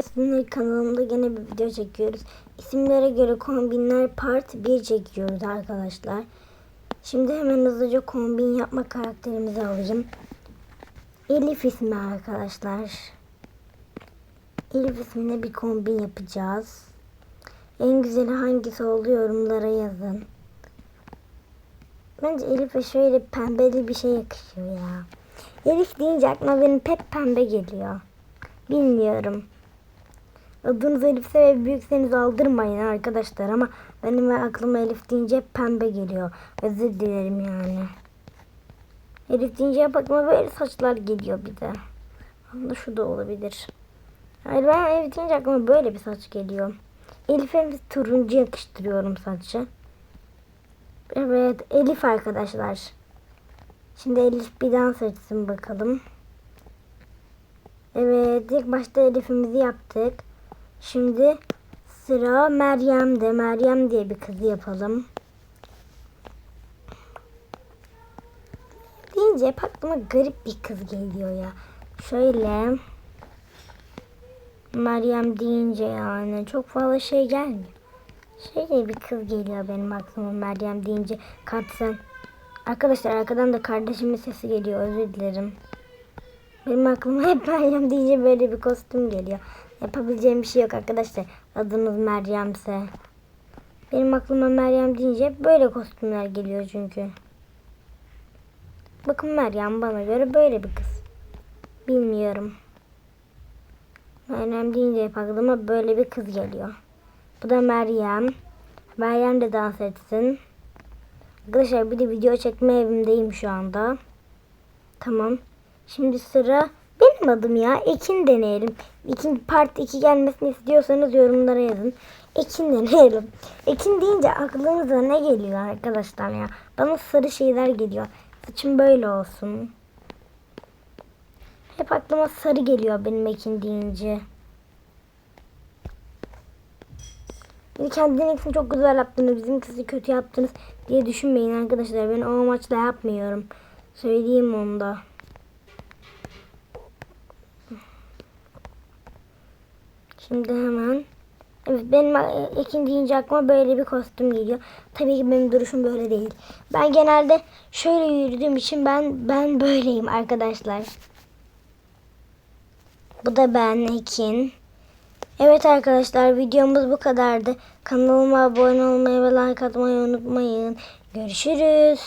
Sizinle kanalımda gene bir video çekiyoruz. İsimlere göre kombinler part 1 çekiyoruz arkadaşlar. Şimdi hemen hızlıca kombin yapma karakterimizi alayım. Elif ismi arkadaşlar. Elif ismine bir kombin yapacağız. En güzeli hangisi oldu yorumlara yazın. Bence Elif'e şöyle pembeli bir şey yakışıyor ya. Elif deyince aklıma benim hep pembe geliyor. Bilmiyorum. Adınız Elif'se ve büyükseniz aldırmayın arkadaşlar ama benim aklıma Elif deyince hep pembe geliyor. Özür dilerim yani. Elif deyince hep aklıma böyle saçlar geliyor bir de. Aslında şu da olabilir. Hayır ben Elif deyince aklıma böyle bir saç geliyor. Elif'e turuncu yakıştırıyorum saçı. Evet Elif arkadaşlar. Şimdi Elif bir dans etsin bakalım. Evet ilk başta Elif'imizi yaptık. Şimdi sıra Meryem'de. Meryem diye bir kızı yapalım. Deyince hep aklıma garip bir kız geliyor ya. Şöyle Meryem deyince yani çok fazla şey gelmiyor. Şöyle bir kız geliyor benim aklıma Meryem deyince. Katsen. Arkadaşlar arkadan da kardeşimin sesi geliyor özür dilerim. Benim aklıma hep Meryem deyince böyle bir kostüm geliyor. Yapabileceğim bir şey yok arkadaşlar. Adınız Meryem'se. Benim aklıma Meryem deyince böyle kostümler geliyor çünkü. Bakın Meryem bana göre böyle bir kız. Bilmiyorum. Meryem deyince hep aklıma böyle bir kız geliyor. Bu da Meryem. Meryem de dans etsin. Arkadaşlar bir de video çekme evimdeyim şu anda. Tamam. Şimdi sıra benim adım ya. Ekin deneyelim. Ekin part 2 gelmesini istiyorsanız yorumlara yazın. Ekin deneyelim. Ekin deyince aklınıza ne geliyor arkadaşlar ya? Bana sarı şeyler geliyor. Saçım böyle olsun. Hep aklıma sarı geliyor benim Ekin deyince. Bir kendininkisini çok güzel yaptınız, bizimkisi kötü yaptınız diye düşünmeyin arkadaşlar. Ben o amaçla yapmıyorum. Söyleyeyim onu da. Şimdi hemen. Evet benim Ekin deyince aklıma böyle bir kostüm geliyor. Tabii ki benim duruşum böyle değil. Ben genelde şöyle yürüdüğüm için ben ben böyleyim arkadaşlar. Bu da ben Ekin. Evet arkadaşlar videomuz bu kadardı. Kanalıma abone olmayı ve like atmayı unutmayın. Görüşürüz.